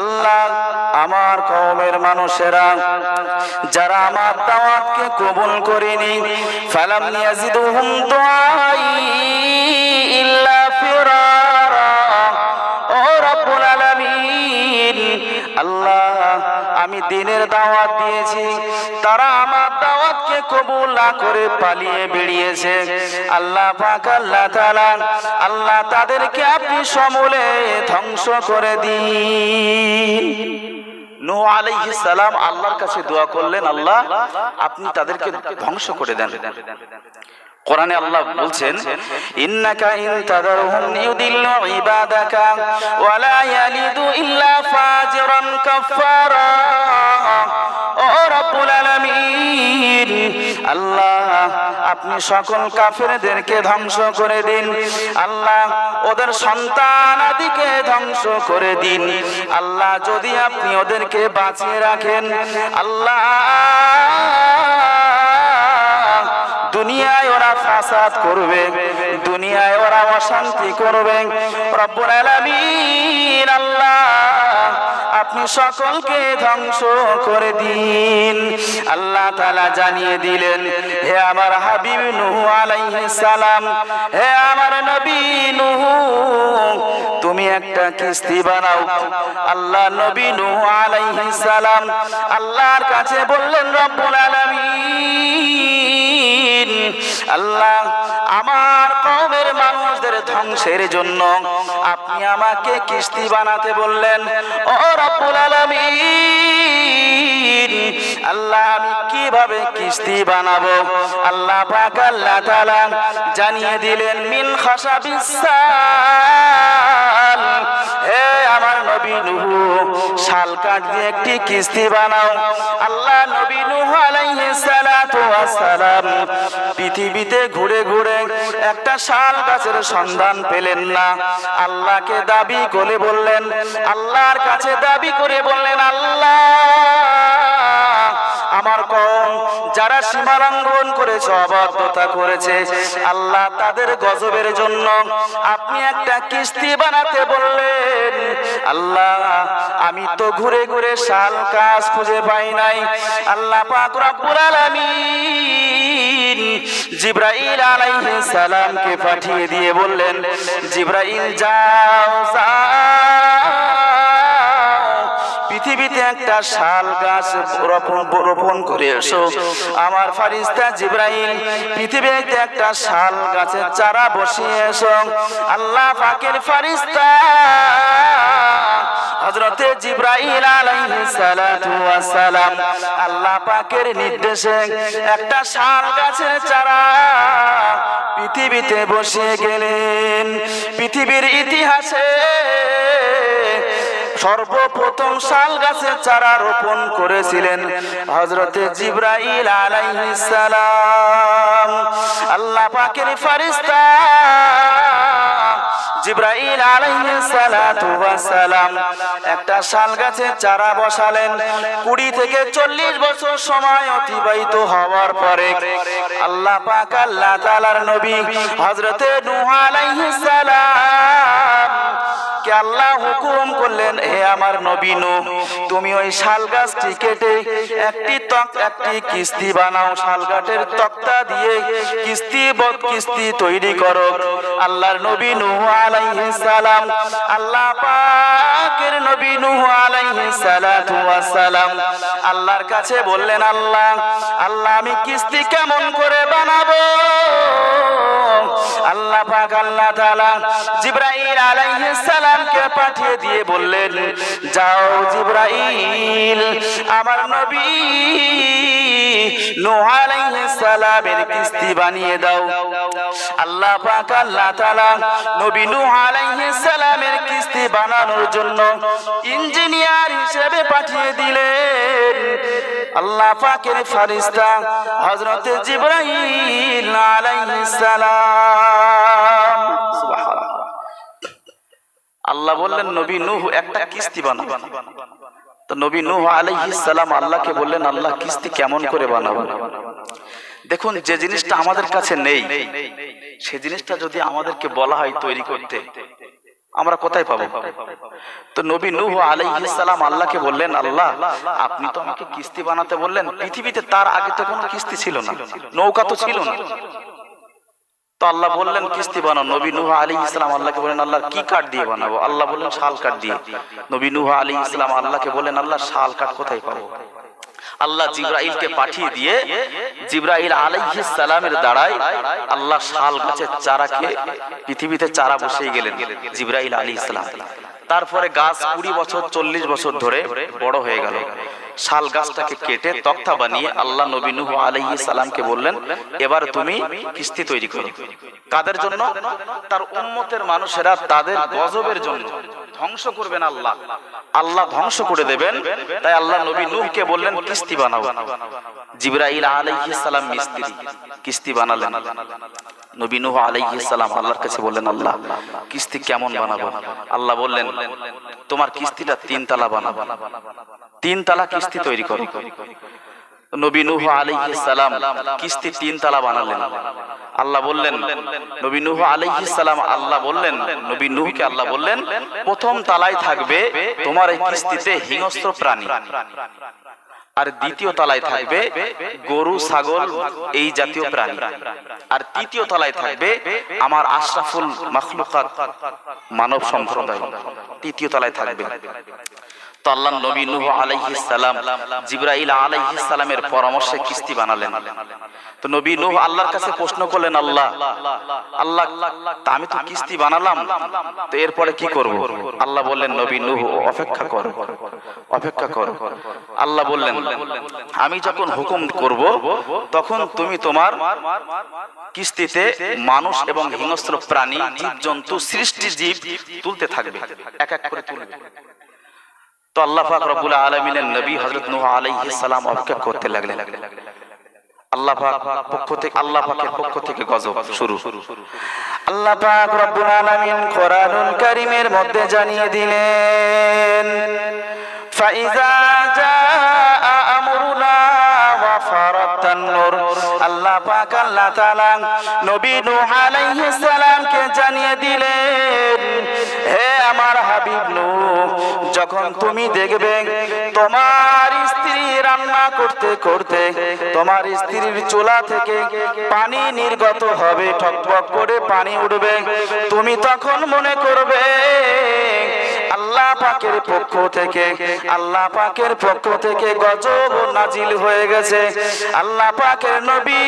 আল্লাহ আমার কওমের মানুষেরা, যারা আমার দাওয়াতকে কবুল করেনি, ফালাম ইল্লা আল্লাহ আমি দিনের দাওয়াত দিয়েছি, তারা কবুল করে পালিয়ে বেরিয়েছে। আল্লাহ পাক, আল্লাহ তাআলা, আল্লাহ তাদেরকে আপনি সমূলে ধ্বংস করে দিন। নূহ আলাইহিস সালাম আল্লাহর কাছে দোয়া করলেন, আল্লাহ, আপনি তাদেরকে ধ্বংস করে দেন। কোরআনে আল্লাহ বলছেন, ইন্নাকা ইন তাদারহুম ইউদিল্লু ইবাদাকা ওয়া লা ইয়ালিদু ইল্লা ফাজিরান কাফারা ও রব্বুল আলামিন, আল্লাহ, আপনি সকল কাফেরদেরকে ধ্বংস করে দিন। আল্লাহ, ওদের সন্তান আদিকে ধ্বংস করে দিন। আল্লাহ, যদি আপনি ওদেরকে বাঁচিয়ে রাখেন, আল্লাহ, দুনিয়ায় ওরা ফাসাদ করবে দুনিয়ায় ওরা অশান্তি করবে। রব্বুল আলামিন আল্লাহ আপনি সকলকে ধ্বংস করে দিন। আল্লাহ তালা জানিয়ে দিলেন, হে আমার হাবিব নূহ আলাইহিস সালাম, হে আমার নবী নূহ, তুমি একটা কিস্তি বানাও। আল্লাহ নবী নূহ আলাইহিস সালাম আল্লাহর কাছে বললেন, রব্বুল আলামিন, আল্লাহ আমার কওমের মানুষদের ধ্বংসের জন্য আপনি আমাকে কিস্তি বানাতে বললেন। ও রব্বুল আলামিন। আল্লাহ আমি কীভাবে কিস্তি বানাবো? আল্লাহ পাক আল্লাহ তাআলা জানিয়ে দিলেন, মিন খাসাবিস সাল। হে আমার নবী নূহ, শাল কাঠ দিয়ে একটি কিস্তি বানাও। আল্লাহ নবী নূহ আলাইহিস সালাতু ওয়াস সালাম পৃথিবীতে ঘুরে ঘুরে একটা শাল গাছের সন্ধান পেলেন না। আল্লাহকে দাবি করে বললেন, আল্লাহর কাছে দাবি করে বললেন, আল্লাহ, আমার যারা সীমালঙ্ঘন করেছে, অবাধ্যতা করেছে, আল্লাহ তাদের গজবের জন্য আপনি একটা কিস্তি বানাতে বললেন। আল্লাহ, আমি তো ঘুরে ঘুরে শাল কাজ খুঁজে পাই নাই। আল্লাহ পাক রব্বুল আলামিন জিব্রাইল আলাইহিস সালামকে পাঠিয়ে দিয়ে বললেন, জিব্রাইল, যাও যাও। পৃথিবীতে একটা শাল গাছ রোপণ করে এসো। আমার ফারিস্তা জিব্রাইল, পৃথিবীতে একটা শাল গাছের চারা বসিয়ে এসো। আল্লাহ পাকের ফারিস্তা হযরতে জিব্রাইল সালাম আল্লাহ পাকের নির্দেশে একটা শাল গাছের চারা পৃথিবীতে বসিয়ে গেলেন। পৃথিবীর ইতিহাসে সর্বপ্রথম শাল গাছের চারা রোপণ করেছিলেন হজরতে জিব্রাইল আলাইহিস সালাম। আল্লাহ পাকের ফারিস্তা জিব্রাইল সালাম একটা শাল গাছের চারা বসালেন। কুড়ি থেকে চল্লিশ বছর সময় অতিবাহিত হওয়ার পরে আল্লাহ পাক আল্লাহ তাআলার নবী হযরতে নূহ আলাইহিস কে আল্লাহ হুকুম করলেন, হে আমার নবীন তুমি ওই শাল গাছটি কেটে একটি তক একটি কিস্তি বানাও। শাল গাছের তক্তা দিয়ে কিস্তি বদ কিস্তি তৈরি করো। আল্লাহর নবী নূহ আলাইহিস সালাম, আল্লাহ পাকের নবী নূহ সালাতু ওয়াস সালাম আল্লাহর কাছে বললেন, আল্লাহ আল্লাহ, আমি কিস্তি কেমন করে বানাবো? আল্লাহ পাক আল্লাহ তাআলা জিব্রাইল আলাইহিস সালামকে পাঠিয়ে দিয়ে বললেন, যাও জিব্রাইল, আমার নবী নূহ আলাইহিস সালামের কিস্তি বানিয়ে দাও। আল্লাহ পাক, আল্লাহ তাআলা নবী নূহ আলাইহিস সালামের কিস্তি বানানোর জন্য ইঞ্জিনিয়ার হিসেবে পাঠিয়ে দিলেন। আল্লাহ পাকের ফারিস্তা হযরতে জিব্রাইল আলাইহিস সালাম। সুবহানাল্লাহ। আল্লাহ বললেন, নবী নূহ একটা কিস্তি বানাও। তো নবী নূহ আলাইহিস সালাম আল্লাহকে বললেন, আল্লাহ কিস্তি কেমন করে বানাবো? দেখুন, যে জিনিসটা আমাদের কাছে নেই, সে জিনিসটা যদি আমাদেরকে বলা হয় তৈরি করতে, আমরা কোথায় পাবো? তো নবী নূহ আলাইহিস সালাম আল্লাহকে বললেন, আল্লাহ, আপনি তো আমাকে কিস্তি বানাতে বললেন, পৃথিবীতে তার আগে তো কোনো কিস্তি ছিল না, নৌকা তো ছিল না। আল্লাহ বললেন, কিস্তি বানাও। নবী নূহ আলী ইসলাম আল্লাহকে বলেন আল্লাহ কি কাঠ দিয়ে বানাবো? আল্লাহ বললেন, শাল কাঠ দিয়ে। নবী আলী ইসলাম আল্লাহকে বলেন আল্লাহ, শাল কাঠ কোথায় পাবো? আল্লাহ পাঠিয়ে দিয়ে জিব্রাইল সালামের আল্লাহ শাল গাছের চারাকে পৃথিবীতে চারা বসিয়ে গেলেন জিব্রাইল আলী ইসলাম তারপরে গাছ কুড়ি বছর, চল্লিশ বছর ধরে বড় হয়ে গেল। শাল গাছটাকে কেটে তক্তা বানিয়ে আল্লাহ নবী নূহ আলাইহিস সালামকে বললেন, এবার তুমি কিস্তি তৈরি করো। কাদের জন্য? তার উম্মতের মানুষেরা তাদের গজবের জন্য। ধ্বংস করবেন আল্লাহ। আল্লাহ ধ্বংস করে দেবেন। তাই আল্লাহ নবী নূহকে বললেন, কিস্তি বানাও। জিবরাইল আলাইহিস সালাম মিস্ত্রি কিস্তি বানালেন। নবী নূহ আলাইহিস সালাম আল্লাহর কাছে বললেন, আল্লাহ, কিস্তি কেমন বানাবো? আল্লাহ বললেন, তোমার কিস্তিটা তিন তালা বানাবো। তিন তালা কিস্তি তৈরি করো। নবী নূহ আলাইহিস সালাম কিস্তি তিন তালা বানালেন। আল্লাহ বললেন, নবী সালাম আল্লাহ বললেন, নবী আল্লাহ বললেন, প্রথম তালায় থাকবে তোমার এই কিস্তিতে হিংস্র প্রাণী। আর দ্বিতীয় তলায় থাকবে গরু, ছাগল, এই জাতীয় প্রাণী। আর তৃতীয় তলায় থাকবে আমার আশরাফুল মানব সম্প্রদায়। তৃতীয় তলায় থাকবে। তো নবী নূহ সালাম, জিব্রাইল সালামের পরামর্শে কিস্তি বানালেন। তো নবী নূহ আল্লাহর কাছে প্রশ্ন করলেন, আল্লাহ আল্লাহ আমি তো কিস্তি বানালাম, তো এরপরে কি করব? আল্লাহ বললেন, নবী নূহ, অপেক্ষা কর অপেক্ষা কর। আল্লাহ বললেন, আমি যখন হুকুম করব, তখন তুমি তোমার কিস্তিতে মানুষ এবং হিংস্র প্রাণী, জীবজন্তু, সৃষ্টি জীব তুলতে থাকবে, এক এক করে তুলবে। তো আল্লাহ পাক রব্বুল আলামিনের নবী হযরত নূহ আলাইহিস সালাম অপেক্ষা করতে লাগলেন। আল্লাহ পাক পক্ষ থেকে আল্লাহ পাকের পক্ষ থেকে গজব শুরু। আল্লাহ পাক রব্বুল আলামিন কোরআনুল কারীমের মধ্যে জানিয়ে দিলেন, ফাইজা জাআ আমরুনা ওয়া ফারাতান নূর আল্লাহ পাক আল্লাহ তাআলা নবী নূহ আলাইহিস সালামকে জানিয়ে দিলেন, হে আমার হাবিব নূহ যখন তুমি দেখবে তোমার স্ত্রী রান্না করতে করতে তোমার স্ত্রীর চুলা থেকে পানি নির্গত হবে ঠকঠক করে পানি উঠবে, তুমি তখন মনে করবে আল্লাহ পাকের পক্ষ থেকে, আল্লাহ পাকের পক্ষ থেকে গজব নাজিল হয়ে গেছে। আল্লাহ পাকের নবী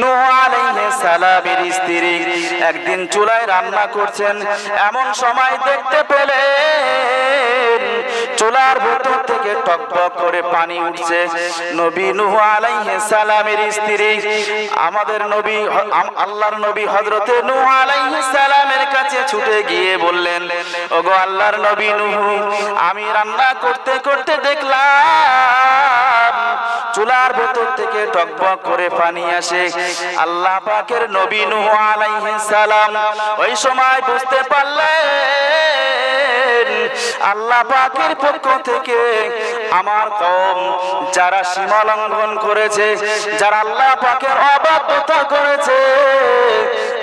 আলাইহিস সালামের স্ত্রী একদিন চুলায় রান্না করছেন। এমন সময় দেখতে পেলে চুলার ভেতর থেকে টকবক করে পানি উঠছে। নবী নূহ আলাইহিস সালামের স্ত্রী, আমাদের নবী আল্লাহর নবী হযরতে নূহ আলাইহিস সালামের কাছে ছুটে গিয়ে বললেন, ওগো আল্লাহর নবী নূহ, আমি রান্না করতে করতে দেখলাম চুলার ভেতর থেকে টকবক করে পানি আসে। আল্লাহ পাকের নবী নূহ আলাইহিস সালাম ওই সময় বুঝতে পারলেন, আল্লাহ পাকের পক্ষ থেকে আমার কম যারা সীমা লঙ্ঘন করেছে, যারা আল্লাহ পাকের অবাধ্যতা করেছে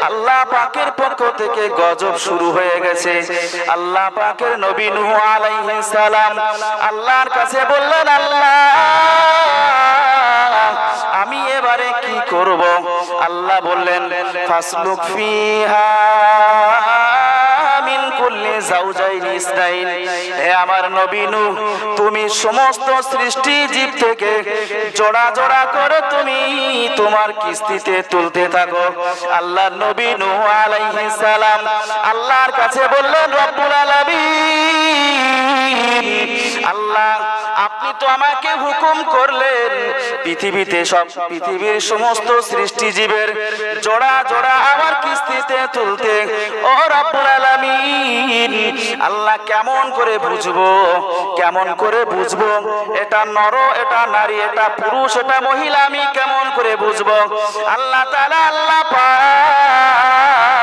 আল্লাহ পাকের পক্ষ থেকে গজব শুরু হয়ে গেছে। আল্লাহ পাকের নবী নূহ আলাইহিস সালাম আল্লাহর কাছে বললেন, আল্লাহ, আমি এবারে কি করব? আল্লাহ বললেন, ফাসলুক ফিহা। মিন কুল্লি যাওজাইনি ইসনাইন হে আমার নবী নূহ, তুমি সমস্ত সৃষ্টি জীব থেকে জোড়া জোড়া করে তুমি তোমার কিস্তিতে তুলতে থাকো। আল্লাহ নবী নূহ আলাইহিস সালাম আল্লাহর কাছে বললেন, রব্বুল আলামিন, আল্লাহ, আপনি তো আমাকে হুকুম করলেন, পৃথিবীতে সব, পৃথিবীর সমস্ত সৃষ্টি জীবের জোড়া জোড়া আমার কিস্তিতে তুলতে। ও রব্বুল আলামিন আল্লাহ কেমন করে বুঝব? কেমন করে বুঝব? এটা নর, এটা নারী, এটা পুরুষ, এটা মহিলা, আমি কেমন করে বুঝব? আল্লাহ তাআলা, আল্লাহ পাক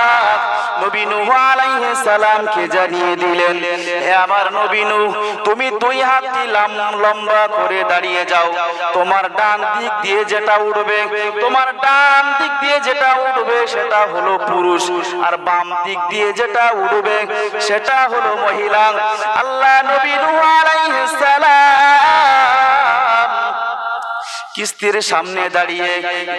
নবী নূহ আলাইহিস সালামকে জানিয়ে দিলেন, হে আমার নবী নূহ, তুমি দুই হাতটি লাম- লম্বা করে দাঁড়িয়ে যাও। তোমার ডান দিক দিয়ে যেটা উঠবে, তোমার ডান দিক দিয়ে যেটা উঠবে সেটা হলো পুরুষ। আর বাম দিক দিয়ে যেটা উঠবে সেটা হলো মহিলা। আল্লাহ নবী নূহ আলাইহিস সালাম কিস্তির সামনে দাঁড়িয়ে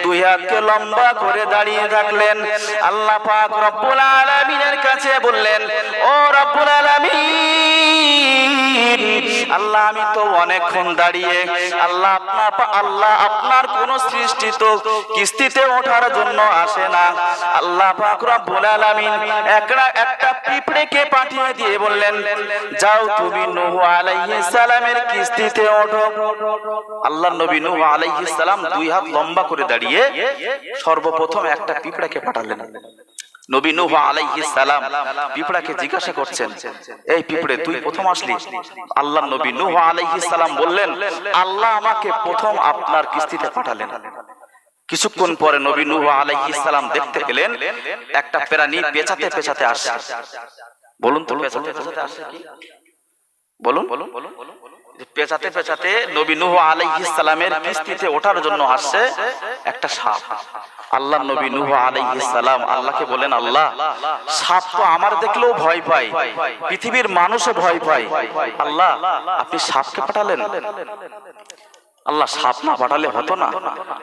দুই হাতকে লম্বা করে দাঁড়িয়ে থাকলেন আল্লাহ পাক রব্বুল আলামিনের কাছে বললেন, ও রব্বুল আলামিন আল্লাহ, আমি তো অনেকক্ষণ দাঁড়িয়ে আল্লাহ আপনার আল্লাহ আপনার কোন সৃষ্টি তো কিস্তিতে ওঠার জন্য আসে না। আল্লাহ একটা পিঁপড়েকে পাঠিয়ে দিয়ে বললেন, যাও তুমি কিস্তিতে ওঠো। নবী নূহ আলাইহিস দুই হাত লম্বা করে দাঁড়িয়ে সর্বপ্রথম একটা পিঁপড়াকে পাঠালেন। নবী নূহ আলাইহিস সালাম পিঁপড়াকে জিজ্ঞাসা করছেন, এই পিঁপড়ে, তুই প্রথম আসলি? আল্লাহ নবী নূহ আলাইহিস সালাম বললেন, আল্লাহ আমাকে প্রথম আপনার কিস্তিতে পাঠালেন। কিছুক্ষণ পরে নবী নূহ আলাইহিস সালাম দেখতে পেলেন, একটা প্রাণী পেছাতে পেছাতে আসছে। বলুন তো, পেঁচাতে পেঁচাতে আসছে কি? বলুন। বলুন বলুন পেঁচাতে পেঁচাতে নবী নুহ আলাইহিস সালামের কিস্তিতে ওঠার জন্য আসছে একটা সাপ। আল্লাহ নবী নুহ আলাইহিস সালাম আল্লাহকে বলেন, আল্লাহ, সাপ তো আমার দেখলেও ভয় পায়, পৃথিবীর মানুষও ভয় পায়। আল্লাহ, আপনি সাপকে পাঠালেন? আল্লাহ সাপ না পাঠালে হতো না।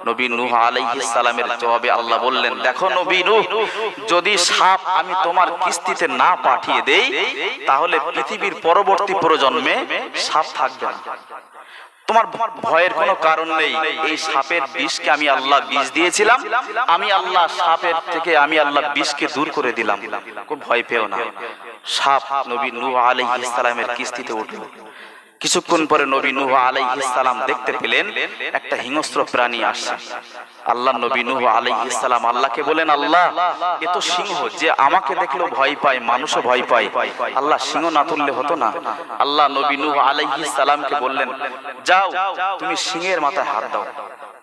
নবী নূহ আলাইহিস সালামের জবাবে আল্লাহ বললেন, দেখো নবী নূহ, যদি সাপ আমি তোমার কিস্তিতে না পাঠিয়ে দেই, তাহলে পৃথিবীর পরবর্তী প্রজন্মে সাপ থাকবে না। তোমার ভয়ের কোনো কারণ নেই। এই সাপের বিষকে আমি আল্লাহ বিষ দিয়েছিলাম। আমি আল্লাহ সাপের থেকে আমি আল্লাহ বিষকে দূর করে দিলাম। ভয় পেও না। সাপ নবী নূহ আলাইহিস সালামের কিস্তিতে উঠল। কিছুক্ষণ পরে নবী নূহ আলাইহিস সালাম দেখতে পেলেন একটা হিংস্র প্রাণী আসছে। আল্লাহ নবী নূহ আলাইহিস সালাম আল্লাহকে বলেন, আল্লাহ, এ তো সিংহ, যে আমাকে দেখলেও ভয় পায়, মানুষও ভয় পায়। আল্লাহ সিংহ না তুললে হতো না। আল্লাহ নবী নূহ আলাইহিস সালামকে বললেন, যাও, তুমি সিংহের মাথায় হাত দাও।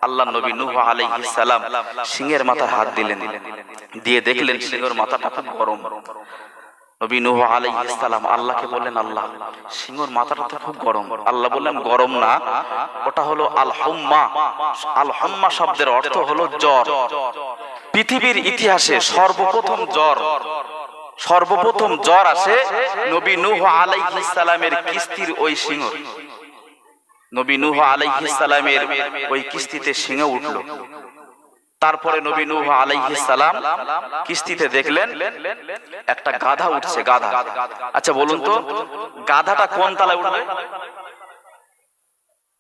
আল্লাহ নবী নূহ আলাইহিস সালাম সিংহের মাথায় হাত দিলেন। দিয়ে দেখলেন সিংহের মাথাটা গরম। নবী আল্লাহকে আল্লাহ খুব গরম। গরম না, ওটা হলো শব্দের অর্থ হলো জ্বর। পৃথিবীর ইতিহাসে সর্বপ্রথম জ্বর সর্বপ্রথম জ্বর আসে নবী নূহ আলাইহিস সালামের কিস্তির ওই সিংহ। নবী নূহ আলাইহিস ওই কিস্তিতে সিংহ উঠল। তারপরে নবী নূহ আলাইহিস সালাম কিস্তিতে দেখলেন একটা গাধা উঠছে গাধা। আচ্ছা বলুন তো গাধাটা কোন তালায় উঠবে?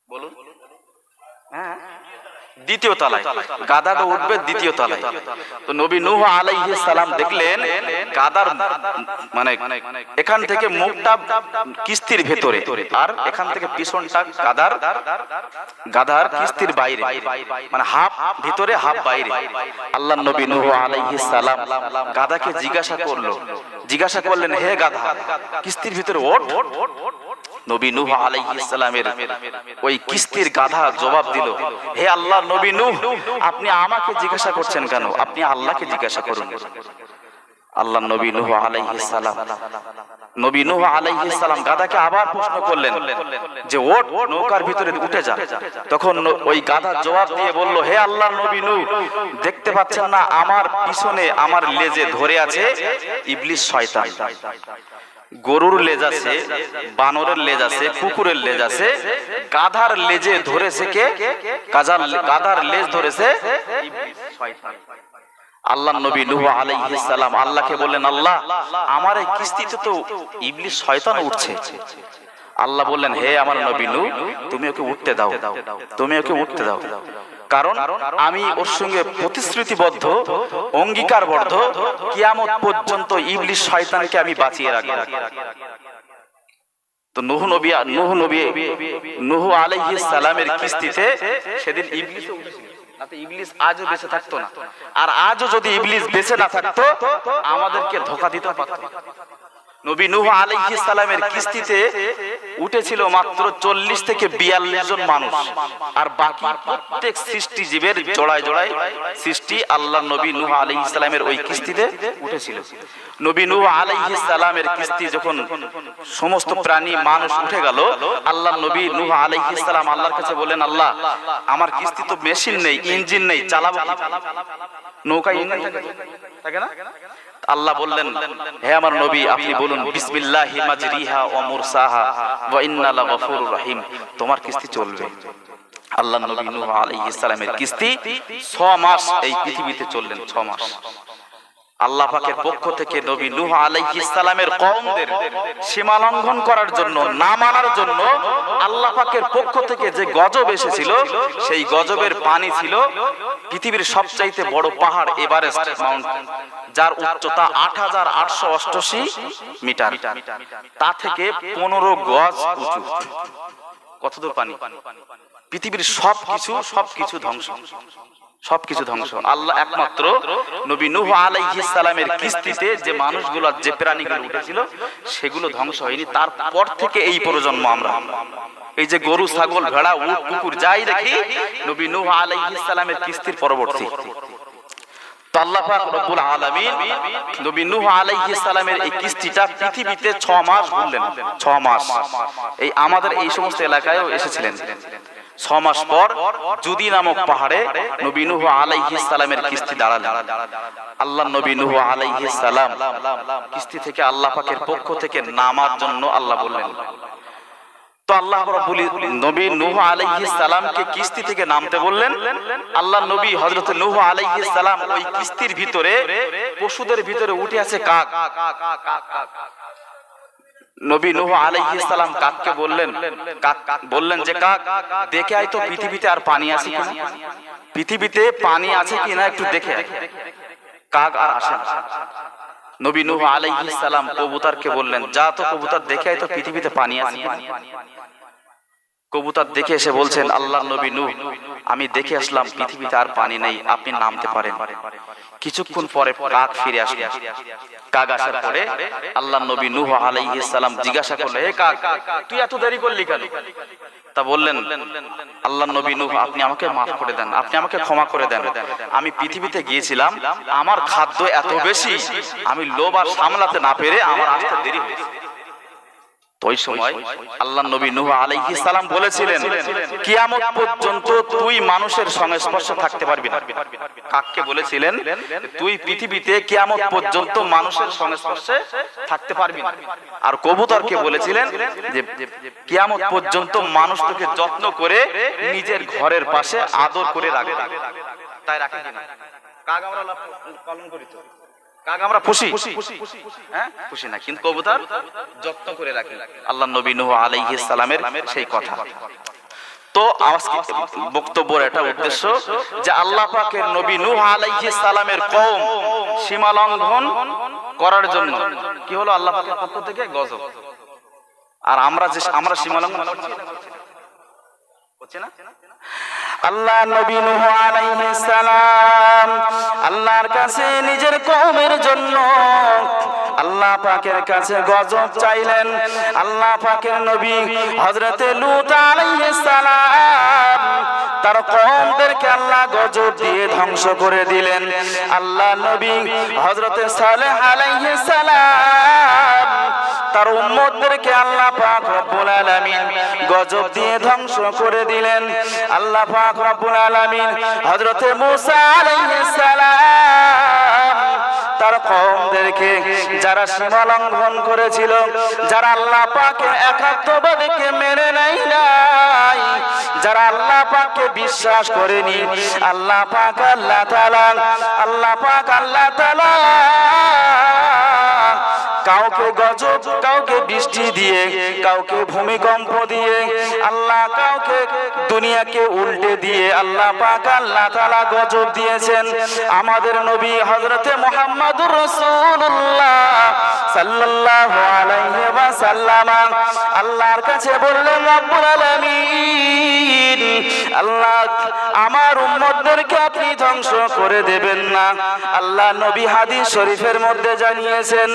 বলুন। হ্যাঁ। দ্বিতীয় তলায়। গাধাটা উঠবে দ্বিতীয় তলায়। তো নবী নূহ আলাইহিস সালাম দেখলেন, গাদার মানে এখান থেকে মুখটা কিস্তির ভেতরে আর এখান থেকে পিছনটা গাদার গাধার কিস্তির বাইরে। মানে হাফ ভিতরে, হাফ বাইরে। আল্লাহ নবী নূহ আলাইহিস সালাম গাধাকে জিজ্ঞাসা করল। জিজ্ঞাসা করলেন, হে গাধা, কিস্তির ভিতরে ওঠ? নবী নূহ আলাইহিস সালামের ওই কিস্তির গাধা জবাব দিল, হে আল্লাহ, নবী নূহ, আপনি আমাকে জিজ্ঞাসা করছেন কেন? আপনি আল্লাহকে জিজ্ঞাসা করুন। আল্লাহ নবী নূহ আলাইহিস সালাম, নবী নূহ আলাইহিস সালাম গাধাকে আবার প্রশ্ন করলেন যে, ওঠ, নৌকার ভিতরে উঠে যা। তখন ওই গাধা জবাব দিয়ে বলল, হে আল্লাহ, নবী নূহ, দেখতে পাচ্ছেন না, আমার পিছনে আমার লেজে ধরে আছে ইবলিস শয়তান। গরুর লেজ আছে, বানরের লেজ আছে কুকুরের লেজ আছে, গাধার লেজে ধরেছে কে? গাধার গাধার লেজ ধরেছে আল্লাহ নবী নূহ আলাইহিস আল্লাহকে বললেন, আল্লাহ, আমার এই কিস্তিতে তো ইবলিস শয়তান উঠছে। আল্লাহ বললেন, হে আমার নবী নূহ, তুমি ওকে উঠতে দাও, তুমি ওকে উঠতে দাও। কারণ আমি ওর সঙ্গে প্রতিশ্রুতিবদ্ধ, অঙ্গীকারবদ্ধ, কিয়ামত পর্যন্ত ইবলিশ শয়তানকে আমি বাঁচিয়ে রাখব। তো সালামের আর আজও যদি ইবলিস বেঁচে না থাকতো, আমাদেরকে ধোকা দিতে পারতো নবী নূহ আলাইহিস সালামের কিস্তিতে উঠেছিল মাত্র চল্লিশ থেকে বিয়াল্লিশ জন মানুষ। আর বাকি প্রত্যেক সৃষ্টি জীবের জোড়ায় জোড়ায় সৃষ্টি আল্লাহ নবী নূহ আলাইহিস সালামের ওই কিস্তিতে উঠেছিল। নবী নূহ আলাইহিস সালামের কিস্তি যখন সমস্ত প্রাণী, মানুষ উঠে গেল, আল্লাহ নবী নূহ আলাইহিস সালাম আল্লাহর কাছে বললেন, আল্লাহ, আমার কিস্তি তো মেশিন নেই, ইঞ্জিন নেই, চালাবো? নৌকা ইঞ্জিন থাকে না? আল্লাহ বললেন, হে আমার নবী, আপনি বলুন বিসমিল্লাহি মাজরিহা ওয়া মুরসাহা ওয়া ইন্না লাগাফুরুর রহিম। তোমার কিস্তি চলবে। আল্লাহ নবী নূহ আলাইহিস সালামের কিস্তি 6 মাস এই পৃথিবীতে চললেন 6 মাস। আল্লাহ পাকের পক্ষ থেকে নবী নূহ আলাইহিস সালামের কওমদের সীমা লঙ্ঘন করার জন্য না মানার জন্য আল্লাহ পাকের পক্ষ থেকে যে গজব এসেছিল, সেই গজবের পানি ছিল পৃথিবীর সবচাইতে বড় পাহাড় এভারেস্ট মাউন্ট, যার উচ্চতা আট হাজার আটশো অষ্টআশি মিটার। তা থেকে পনেরো গজ উঁচু। কতদূর পানি? পৃথিবীর সবকিছু সবকিছু ধ্বংস। সবকিছু ধ্বংস। আল্লাহ একমাত্র নবী নূহ আলাইহিস সালামের কিস্তিতে যে মানুষগুলো যে প্রাণীগুলো উঠেছিল সেগুলো ধ্বংস হয়নি। তারপর থেকে এই প্রজন্ম আমরা। এই যে গরু ছাগল ভেড়া উট কুকুর যাই দেখি নবী নূহ আলাইহিস সালামের কিস্তির পরবর্তী রব্বুল আলামিন নবী নূহ আলাইহিস সালামের এই কিস্তিটা পৃথিবীতে 6 মাস ঘুরলেন 6 মাস। এই আমাদের এই সমস্ত এলাকায়ও এসেছিলেন। ছ মাস পর জুদি নামক পাহাড়ে নবী নূহ আলাইহিস সালামের কিস্তি দাঁড়ালেন আল্লাহ নবী নূহ আলাইহিস সালাম কিস্তি থেকে আল্লাহ পাকের পক্ষ থেকে নামার জন্য আল্লাহ বললেন। তো আল্লাহ রাব্বুল নবী নূহ আলাইহিস সালামকে কিস্তি থেকে নামতে বললেন। আল্লাহ নবী হযরত নূহ আলাইহিস সালাম ওই কিস্তির ভিতরে পশুদের ভিতরে উঠে আছে কাক। নবী নুহ আলাইহিস সালাম কাককে বললেন কাক বললেন যে কাক দেখে আই তো পৃথিবীতে আর পানি আছে কিনা? পৃথিবীতে পানি আছে কিনা একটু দেখে। কাক আর আসে না। নবী নুহ আলাইহিস সালাম কবুতরকে বললেন যা তো কবুতর দেখে আই তো পৃথিবীতে পানি আছে কিনা? কবুতর দেখে এসে বলছেন আল্লাহ নবী নূহ আমি দেখে আসলাম পৃথিবীতে আর পানি নেই আপনি নামতে পারেন। কিছুক্ষণ পরে কাক ফিরে আসবে কাক আসার পরে আল্লাহ নবী নূহ আলাইহিস সালাম জিজ্ঞাসা করলে হে কাক তুই এত দেরি করলি কেন? তা বললেন আল্লাহ নবী নূহ আপনি আমাকে মাফ করে দেন। আপনি আমাকে ক্ষমা করে দেন। আমি পৃথিবীতে গিয়েছিলাম আমার খাদ্য এত বেশি আমি লোভ আর সামলাতে না পেরে আমার আসতে দেরি হয়েছে ওই সময় আল্লাহ নবী নূহ আলাইহিস সালাম বলেছিলেন, কিয়ামত পর্যন্ত তুই মানুষের সংস্পর্শে থাকতে পারবি না। কাককে বলেছিলেন, তুই পৃথিবীতে কিয়ামত পর্যন্ত মানুষের সংস্পর্শে থাকতে পারবি না। আর কবুতরকে বলেছিলেন যে, কিয়ামত পর্যন্ত মানুষ তোকে যত্ন করে নিজের ঘরের পাশে আদর করে রাখবে। তাই রাখে কিনা কাক আমরা পালন করি তো? কাক আমরা পুষি হ্যাঁ? পুষি না কিন্তু কবুতর যত্ন করে রাখি। আল্লাহ নবী নূহ আলাইহিস সালামের সেই কথা। তো বক্তব্যের একটা উদ্দেশ্য যে আল্লাহ পাকের নবী নূহ আলাইহিস সালামের কওম সীমা লঙ্ঘন করার জন্য কি হলো আল্লাহ পাকের পক্ষ থেকে? গজব। আর আমরা যে আমরা সীমা লঙ্ঘন করছি না? আল্লাহ নবী নূহ আলাইহিস সালাম আল্লাহর কাছে নিজের কওমের জন্য আল্লাহ পাকের কাছে গজব চাইলেন। আল্লাহ পাকের নবী হযরতে লূত আলাইহিস সালাম তার কওমদেরকে আল্লাহ গজব দিয়ে ধ্বংস করে দিলেন। আল্লাহ নবী হযরতে সালেহ আলাইহিস সালাম তার উম্মতদেরকে আল্লাহ পাক রব্বুল আলামিন গজব দিয়ে ধ্বংস করে দিলেন। আল্লাহ পাক রব্বুল আলামিন হযরতে মূসা আলাইহিস সালাম তার কওমদেরকে যারা সীমা লঙ্ঘন করেছিল, যারা আল্লাহ পাকের একাত্মবাদকে মেনে নাই নাই, যারা আল্লাহ পাককে বিশ্বাস করেনি, আল্লাহ পাক আল্লাহ তাআলা, আল্লাহ পাক আল্লাহ তাআলা কাউকে গজব, কাউকে বৃষ্টি দিয়ে, কাউকে ভূমিকম্প দিয়ে, আল্লাহ কাউকে দুনিয়াকে উল্টে দিয়ে, আল্লাহ পাক আল্লাহ তাআলা গজব দিয়েছেন। আমাদের নবী হযরতে মুহাম্মদুর রাসূলুল্লাহ সাল্লাল্লাহু আলাইহি ওয়াসাল্লাম আল্লাহর কাছে বললেন, রব্বুল আলামিন, আল্লাহ, আমার উম্মতদেরকে আপনি ধ্বংস করে দেবেন না। আল্লাহ নবী হাদিস শরীফের মধ্যে জানিয়েছেন